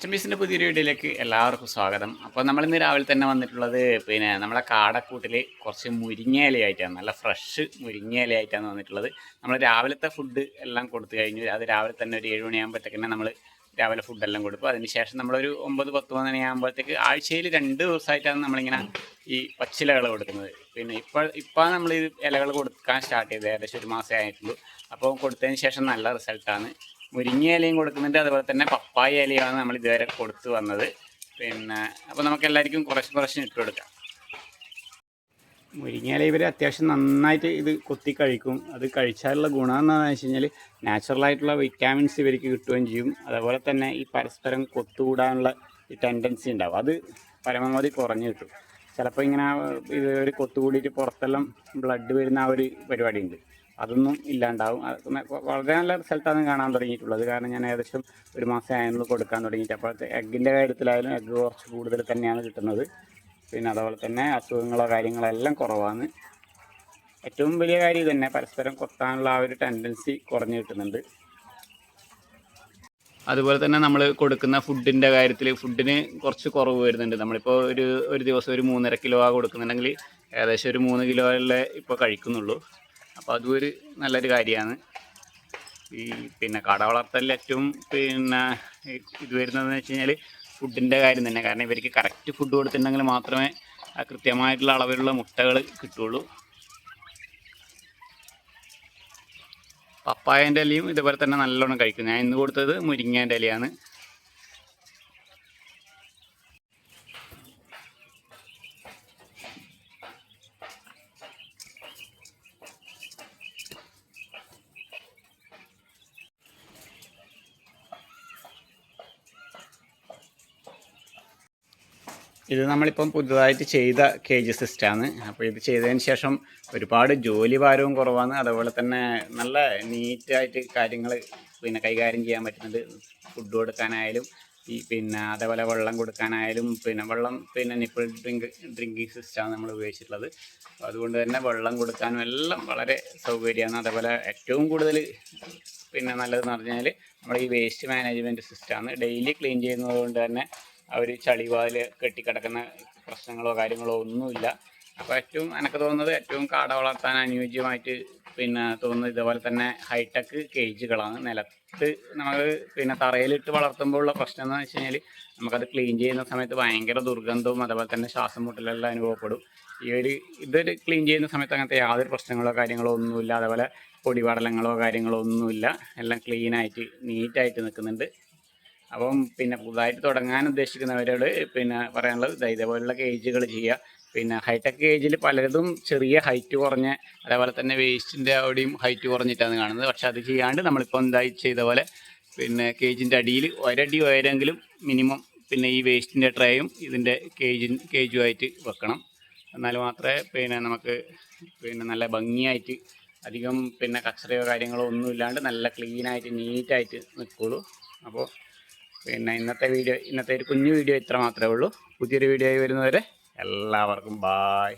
അച്ചമ്പീസിന്റെ പുതിയൊരു വീഡിയോയിലേക്ക് എല്ലാവർക്കും സ്വാഗതം. അപ്പോൾ നമ്മൾ ഇന്ന് രാവിലെ തന്നെ വന്നിട്ടുള്ളത് പിന്നെ നമ്മളെ കാടക്കൂട്ടിൽ കുറച്ച് മുരിങ്ങയിലയായിട്ടാണ്. നല്ല ഫ്രഷ് മുരിങ്ങയിലയായിട്ടാണ് വന്നിട്ടുള്ളത്. നമ്മൾ രാവിലത്തെ ഫുഡ് എല്ലാം കൊടുത്തു കഴിഞ്ഞു. അത് രാവിലെ തന്നെ ഒരു ഏഴ് മണിയാകുമ്പോഴത്തേക്ക് നമ്മൾ രാവിലെ ഫുഡെല്ലാം കൊടുക്കും. അതിനുശേഷം നമ്മളൊരു ഒമ്പത് പത്ത് മണിയാകുമ്പോഴത്തേക്ക് ആഴ്ചയിൽ രണ്ട് ദിവസമായിട്ടാണ് നമ്മളിങ്ങനെ ഈ പച്ചിലകൾ കൊടുക്കുന്നത്. പിന്നെ ഇപ്പോൾ ഇപ്പോൾ നമ്മൾ ഈ ഇലകൾ കൊടുക്കാൻ സ്റ്റാർട്ട് ചെയ്തത് ഏകദേശം ഒരു മാസമേ ആയിട്ടുള്ളൂ. അപ്പോൾ കൊടുത്തതിന് ശേഷം നല്ല റിസൾട്ടാണ് മുരിങ്ങ ഇലയും കൊടുക്കുന്നുണ്ട്. അതുപോലെ തന്നെ പപ്പായ ഇലയാണ് നമ്മൾ ഇതുവരെ കൊടുത്തു വന്നത്. പിന്നെ അപ്പോൾ നമുക്ക് എല്ലാവർക്കും കുറച്ച് കുറച്ച് ഇട്ട് കൊടുക്കാം. മുരിങ്ങ ഇല ഇവർ അത്യാവശ്യം നന്നായിട്ട് ഇത് കൊത്തി കഴിക്കും. അത് കഴിച്ചാലുള്ള ഗുണം എന്താണെന്ന് വെച്ച് കഴിഞ്ഞാൽ നാച്ചുറലായിട്ടുള്ള വിറ്റാമിൻസ് ഇവർക്ക് കിട്ടുകയും ചെയ്യും. അതുപോലെ തന്നെ ഈ പരസ്പരം കൊത്തുകൂടാനുള്ള ഈ ടെൻഡൻസി ഉണ്ടാവും. അത് പരമാവധി കുറഞ്ഞു കിട്ടും. ചിലപ്പോൾ ഇങ്ങനെ ഇത് ഒരു കൊത്തുകൂടിയിട്ട് പുറത്തെല്ലാം ബ്ലഡ് വരുന്ന ആ ഒരു പരിപാടി ഉണ്ട് അതൊന്നും ഇല്ലാണ്ടാവും. വളരെ നല്ല റിസൾട്ടാണ് കാണാൻ തുടങ്ങിയിട്ടുള്ളത്. കാരണം ഞാൻ ഏകദേശം ഒരു മാസം ആയിരുന്നു കൊടുക്കാൻ തുടങ്ങിയിട്ട്. അപ്പോൾ എഗ്ഗിന്റെ കാര്യത്തിലായാലും എഗ്ഗ് കുറച്ച് കൂടുതൽ തന്നെയാണ് കിട്ടുന്നത്. പിന്നെ അതുപോലെ തന്നെ അസുഖങ്ങളോ കാര്യങ്ങളോ എല്ലാം കുറവാണ്. ഏറ്റവും വലിയ കാര്യം തന്നെ പരസ്പരം കൊത്താനുള്ള ആ ഒരു ടെൻഡൻസി കുറഞ്ഞു കിട്ടുന്നുണ്ട്. അതുപോലെ തന്നെ നമ്മൾ കൊടുക്കുന്ന ഫുഡിന്റെ കാര്യത്തിൽ ഫുഡിന് കുറച്ച് കുറവ് വരുന്നുണ്ട്. നമ്മളിപ്പോൾ ഒരു ഒരു ദിവസം ഒരു മൂന്നര കിലോ ആ കൊടുക്കുന്നുണ്ടെങ്കിൽ ഏകദേശം ഒരു മൂന്ന് കിലോ അല്ലേ ഇപ്പോൾ കഴിക്കുന്നുള്ളൂ. അപ്പോൾ അതും ഒരു നല്ലൊരു കാര്യമാണ്. ഈ പിന്നെ കട വളർത്തലിൽ ഏറ്റവും പിന്നെ ഇത് വരുന്നതെന്ന് വെച്ച് കഴിഞ്ഞാൽ ഫുഡിന്റെ കാര്യം തന്നെ. കാരണം ഇവർക്ക് കറക്റ്റ് ഫുഡ് കൊടുത്തിട്ടുണ്ടെങ്കിൽ മാത്രമേ കൃത്യമായിട്ടുള്ള അളവിലുള്ള മുട്ടകൾ കിട്ടുള്ളൂ. പപ്പായന്റെ ഇലയും ഇതുപോലെ തന്നെ നല്ലോണം കഴിക്കും. ഞാൻ ഇന്ന് കൊടുത്തത് മുരിങ്ങേന്റെ ഇലയാണ്. ഇത് നമ്മളിപ്പം പുതുതായിട്ട് ചെയ്ത കേജ് സിസ്റ്റാണ് അപ്പോൾ ഇത് ചെയ്തതിന് ശേഷം ഒരുപാട് ജോലി ഭാരവും കുറവാണ്. അതുപോലെ തന്നെ നല്ല നീറ്റായിട്ട് കാര്യങ്ങൾ പിന്നെ കൈകാര്യം ചെയ്യാൻ പറ്റുന്നുണ്ട്. ഫുഡ് കൊടുക്കാനായാലും ഈ പിന്നെ അതേപോലെ വെള്ളം കൊടുക്കാനായാലും പിന്നെ വെള്ളം പിന്നെ നിപ്പിൾ ഡ്രിങ്ക് ഡ്രിങ്കിങ് സിസ്റ്റമാണ് നമ്മൾ ഉപയോഗിച്ചിട്ടുള്ളത്. അതുകൊണ്ട് തന്നെ വെള്ളം കൊടുക്കാനും എല്ലാം വളരെ സൗകര്യമാണ്. അതേപോലെ ഏറ്റവും കൂടുതൽ പിന്നെ നല്ലതെന്ന് പറഞ്ഞാൽ നമ്മൾ ഈ വേസ്റ്റ് മാനേജ്മെന്റ് സിസ്റ്റമാണ് ഡെയിലി ക്ലീൻ ചെയ്യുന്നത് കൊണ്ട് തന്നെ ഒരു ചളിവാതിൽ കെട്ടിക്കിടക്കുന്ന പ്രശ്നങ്ങളോ കാര്യങ്ങളോ ഒന്നുമില്ല. അപ്പോൾ ഏറ്റവും എനിക്ക് തോന്നുന്നത് ഏറ്റവും കാട വളർത്താൻ അനുയോജ്യമായിട്ട് പിന്നെ തോന്നുന്നത് ഇതുപോലെ തന്നെ ഹൈടെക് കേജുകളാണ്. നിലത്ത് നമുക്ക് പിന്നെ തറയിലിട്ട് വളർത്തുമ്പോൾ ഉള്ള പ്രശ്നം എന്ന് വെച്ച് കഴിഞ്ഞാൽ നമുക്കത് ക്ലീൻ ചെയ്യുന്ന സമയത്ത് ഭയങ്കര ദുർഗന്ധവും അതുപോലെ തന്നെ ശ്വാസം മുട്ടലെല്ലാം അനുഭവപ്പെടും. ഈ ഒരു ഇതൊരു ക്ലീൻ ചെയ്യുന്ന സമയത്ത് അങ്ങനത്തെ യാതൊരു പ്രശ്നങ്ങളോ കാര്യങ്ങളോ ഒന്നുമില്ല. അതേപോലെ പൊടിപടലങ്ങളോ കാര്യങ്ങളോ ഒന്നുമില്ല. എല്ലാം ക്ലീനായിട്ട് നീറ്റായിട്ട് നിൽക്കുന്നുണ്ട്. അപ്പം പിന്നെ പുതുതായിട്ട് തുടങ്ങാൻ ഉദ്ദേശിക്കുന്നവരോട് പിന്നെ പറയാനുള്ളത് ഇതേപോലുള്ള കേജുകൾ ചെയ്യുക. പിന്നെ ഹൈടെക് കേജിൽ പലതും ചെറിയ ഹൈറ്റ് കുറഞ്ഞ അതേപോലെ തന്നെ വേസ്റ്റിന്റെ അവിടെയും ഹൈറ്റ് കുറഞ്ഞിട്ടാണ് കാണുന്നത്. പക്ഷെ അത് ചെയ്യാണ്ട് നമ്മളിപ്പോൾ എന്തായി ചെയ്ത പോലെ പിന്നെ കേജിന്റെ അടിയിൽ ഒരടി ഉയരെങ്കിലും മിനിമം പിന്നെ ഈ വേസ്റ്റിന്റെ ട്രേയും ഇതിന്റെ കേജിൻ കേജുമായിട്ട് വെക്കണം. എന്നാൽ മാത്രമേ പിന്നെ നമുക്ക് പിന്നെ നല്ല ഭംഗിയായിട്ട് അധികം പിന്നെ കച്ചറയോ കാര്യങ്ങളോ ഒന്നുമില്ലാണ്ട് നല്ല ക്ലീനായിട്ട് നീറ്റായിട്ട് നിൽക്കുള്ളൂ. അപ്പോൾ പിന്നെ ഇന്നത്തെ വീഡിയോ ഇന്നത്തെ ഒരു കുഞ്ഞു വീഡിയോ ഇത്ര മാത്രമേ ഉള്ളൂ. പുതിയൊരു വീഡിയോ ആയി വരുന്നവരെ എല്ലാവർക്കും ബായ്